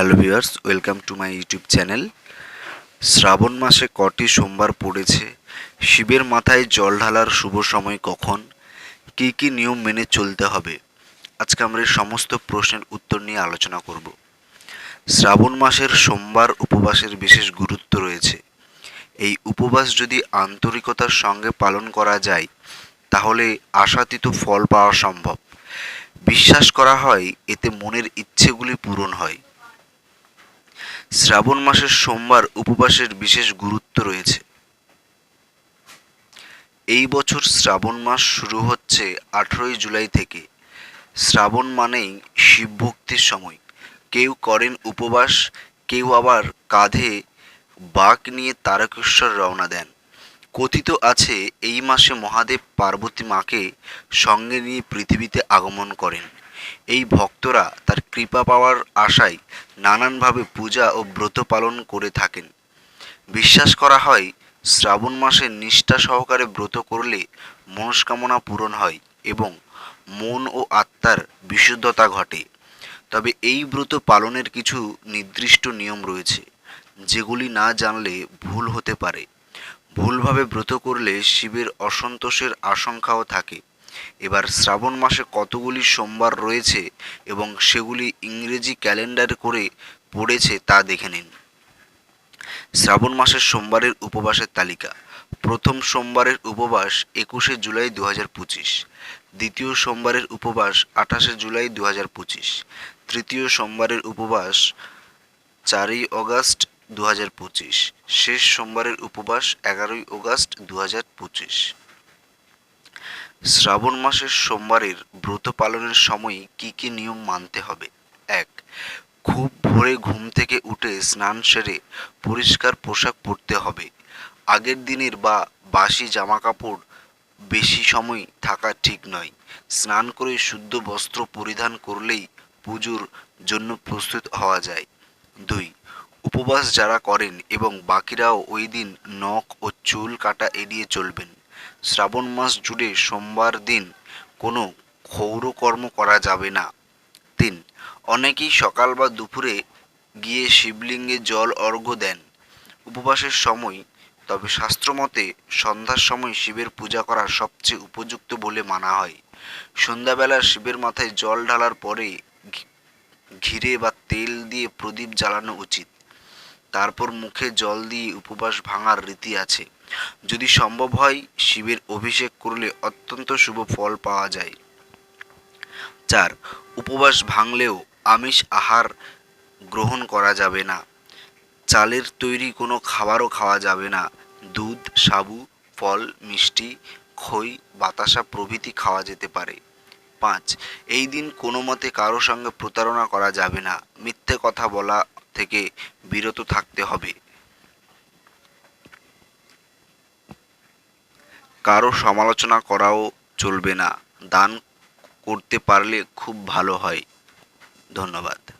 Hello viewers, welcome to my YouTube channel. Shraban মাসে কটি সোমবার পড়েছে, শিবের মাথায় জল ঢালার শুভ সময় কখন, কী কী নিয়ম মেনে চলতে হবে, আজকে আমরা এই সমস্ত প্রশ্নের উত্তর নিয়ে আলোচনা করব। শ্রাবণ মাসের সোমবার উপবাসের বিশেষ গুরুত্ব রয়েছে। এই উপবাস যদি আন্তরিকতার সঙ্গে পালন করা যায়, তাহলে আশাতীত ফল পাওয়া সম্ভব। বিশ্বাস করা হয়, এতে মনের ইচ্ছেগুলি পূরণ হয়। শ্রাবণ মাসের সোমবার উপবাসের বিশেষ গুরুত্ব রয়েছে। এই বছর শ্রাবণ মাস শুরু হচ্ছে আঠেরোই জুলাই থেকে। শ্রাবণ মানেই শিবভক্তির সময়। কেউ করেন উপবাস, কেউ আবার কাঁধে বাঘ নিয়ে তারকেশ্বর রওনা দেন। কথিত আছে, এই মাসে মহাদেব পার্বতী মাকে সঙ্গে নিয়ে পৃথিবীতে আগমন করেন। এই ভক্তরা তার কৃপা পাওয়ার আশায় নানানভাবে পূজা ও ব্রত পালন করে থাকেন। বিশ্বাস করা হয়, শ্রাবণ মাসে নিষ্ঠা সহকারে ব্রত করলে মনস্কামনা পূরণ হয় এবং মন ও আত্মার বিশুদ্ধতা ঘটে। তবে এই ব্রত পালনের কিছু নির্দিষ্ট নিয়ম রয়েছে, যেগুলি না জানলে ভুল হতে পারে। ভুলভাবে ব্রত করলে শিবের অসন্তোষের আশঙ্কাও থাকে। এবার শ্রাবণ মাসে কতগুলি সোমবার রয়েছে এবং সেগুলি ইংরেজি ক্যালেন্ডার করে পড়েছে তা দেখে নিন। শ্রাবণ মাসের সোমবারের উপবাসের তালিকা। প্রথম সোমবারের উপবাস একুশে জুলাই দু পঁচিশ, দ্বিতীয় সোমবারের উপবাস আঠাশে জুলাই দু পঁচিশ, তৃতীয় সোমবারের উপবাস চারই অগাস্ট দু পঁচিশ, শেষ সোমবারের উপবাস এগারোই অগাস্ট দু পঁচিশ। শ্রাবণ মাসের সোমবারের ব্রত পালনের সময় কি কি নিয়ম মানতে হবে? এক, খুব ভোরে ঘুম থেকে উঠে স্নান সেরে পরিষ্কার পোশাক পরতে হবে। আগের দিনের বা বাসি জামা কাপড় বেশি সময় থাকা ঠিক নয়। স্নান করে শুদ্ধ বস্ত্র পরিধান করলেই পুজোর জন্য প্রস্তুত হওয়া যায়। দুই, উপবাস যারা করেন এবং বাকিরাও ওই দিন নখ ও চুল কাটা এড়িয়ে চলবেন। শ্রাবণ মাস জুড়ে সোমবার দিন কোনো ক্ষৌরকর্ম করা যাবে না। তিন, অনেকেই সকাল বা দুপুরে গিয়ে শিবলিঙ্গে জল অর্ঘ্য দেন। উপবাসের সময়, তবে শাস্ত্রমতে সন্ধ্যার সময় শিবের পূজা করা সবচেয়ে উপযুক্ত বলে মানা হয়। সন্ধ্যাবেলা শিবের মাথায় জল ঢালার পরে ঘিরে বা তেল দিয়ে প্রদীপ জ্বালানো উচিত। তারপর মুখে জল দিয়ে উপবাস ভাঙার রীতি আছে। যদি সম্ভব হয়, শিবের অভিষেক করলে অত্যন্ত শুভ ফল পাওয়া যায়। চার, উপবাস ভাঙলেও আমিষ আহার গ্রহণ করা যাবে না। চালের তৈরি কোনো খাবারও খাওয়া যাবে না। দুধ, সাবু, ফল, মিষ্টি, খই, বাতাসা প্রভৃতি খাওয়া যেতে পারে। পাঁচ, এই দিন কোনো মতে কারও সঙ্গে প্রতারণা করা যাবে না। মিথ্যে কথা বলা থেকে বিরত থাকতে হবে। কারও সমালোচনা করাও চলবে না। দান করতে পারলে খুব ভালো হয়। ধন্যবাদ।